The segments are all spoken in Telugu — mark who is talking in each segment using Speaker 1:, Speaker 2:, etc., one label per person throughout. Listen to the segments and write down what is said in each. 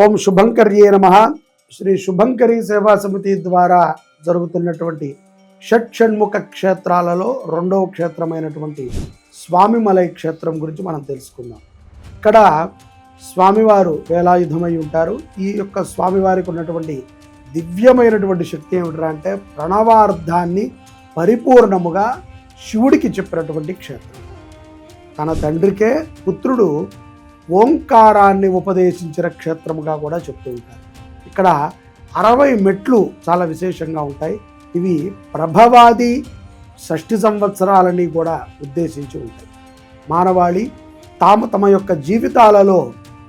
Speaker 1: ఓం శుభంకర్యే నమ. శ్రీ శుభంకరి సేవా సమితి ద్వారా జరుగుతున్నటువంటి షట్ షణ్ముఖ క్షేత్రాలలో రెండవ క్షేత్రమైనటువంటి స్వామిమలై క్షేత్రం గురించి మనం తెలుసుకుందాం. ఇక్కడ స్వామివారు వేలాయుధమై ఉంటారు. ఈ యొక్క స్వామివారికి ఉన్నటువంటి దివ్యమైనటువంటి శక్తి ఏమిటరా అంటే ప్రణవార్థాన్ని పరిపూర్ణముగా శివుడికి చెప్పినటువంటి క్షేత్రం. తన తండ్రికే పుత్రుడు ఓంకారాన్ని ఉపదేశించిన క్షేత్రముగా కూడా చెప్తూ ఉంటారు. ఇక్కడ అరవై మెట్లు చాలా విశేషంగా ఉంటాయి. ఇవి ప్రభవాది షష్ఠి సంవత్సరాలని కూడా ఉద్దేశించి ఉంటాయి. మానవాళి తాము తమ యొక్క జీవితాలలో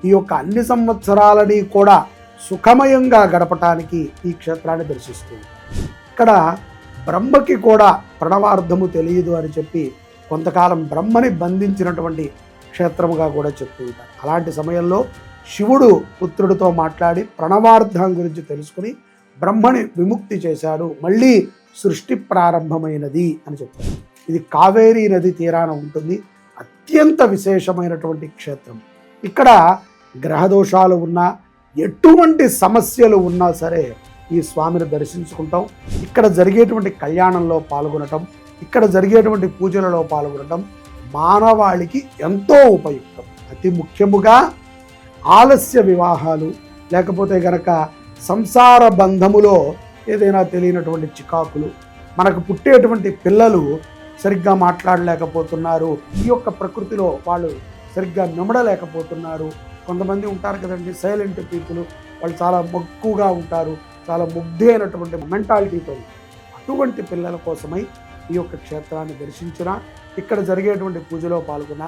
Speaker 1: ఈ యొక్క అన్ని సంవత్సరాలని కూడా సుఖమయంగా గడపటానికి ఈ క్షేత్రాన్ని దర్శిస్తుంది ఇక్కడ బ్రహ్మకి కూడా ప్రణవార్థము తెలియదు అని చెప్పి కొంతకాలం బ్రహ్మని బంధించినటువంటి క్షేత్రముగా కూడా చెప్తూ ఉంటారు. అలాంటి సమయంలో శివుడు పుత్రుడితో మాట్లాడి ప్రణవార్థం గురించి తెలుసుకుని బ్రహ్మని విముక్తి చేశాడు. మళ్ళీ సృష్టి ప్రారంభమైనది అని చెప్తారు. ఇది కావేరీ నది తీరాన ఉంటుంది. అత్యంత విశేషమైనటువంటి క్షేత్రం. ఇక్కడ గ్రహదోషాలు ఉన్నా ఎటువంటి సమస్యలు ఉన్నా సరే ఈ స్వామిని దర్శించుకుంటాం. ఇక్కడ జరిగేటువంటి కళ్యాణంలో పాల్గొనటం ఇక్కడ జరిగేటువంటి పూజలలో పాల్గొనటం మానవాళికి ఎంతో ఉపయుక్తం. అతి ముఖ్యముగా ఆలస్య వివాహాలు లేకపోతే గనక సంసార బంధములో ఏదైనా తెలియనటువంటి చికాకులు మనకు పుట్టేటువంటి పిల్లలు సరిగ్గా మాట్లాడలేకపోతున్నారు ఈ యొక్క ప్రకృతిలో వాళ్ళు సరిగ్గా నిమడలేకపోతున్నారు. కొంతమంది ఉంటారు కదండి సైలెంట్ పీపుల్ వాళ్ళు చాలా మక్కువగా ఉంటారు చాలా ముగ్ధి అయినటువంటి మెంటాలిటీతో. అటువంటి పిల్లల కోసమై ఈ యొక్క క్షేత్రాన్ని దర్శించిన ఇక్కడ జరిగేటువంటి పూజలో పాల్గొన్న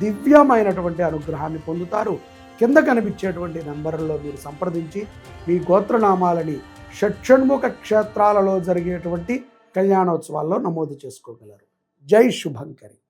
Speaker 1: దివ్యమైనటువంటి అనుగ్రహాన్ని పొందుతారు. కింద కనిపించేటువంటి నెంబర్లో మీరు సంప్రదించి మీ గోత్రనామాలని షట్షణ్ముఖ క్షేత్రాలలో జరిగేటువంటి కళ్యాణోత్సవాల్లో నమోదు చేసుకోగలరు. జై శుభంకరి.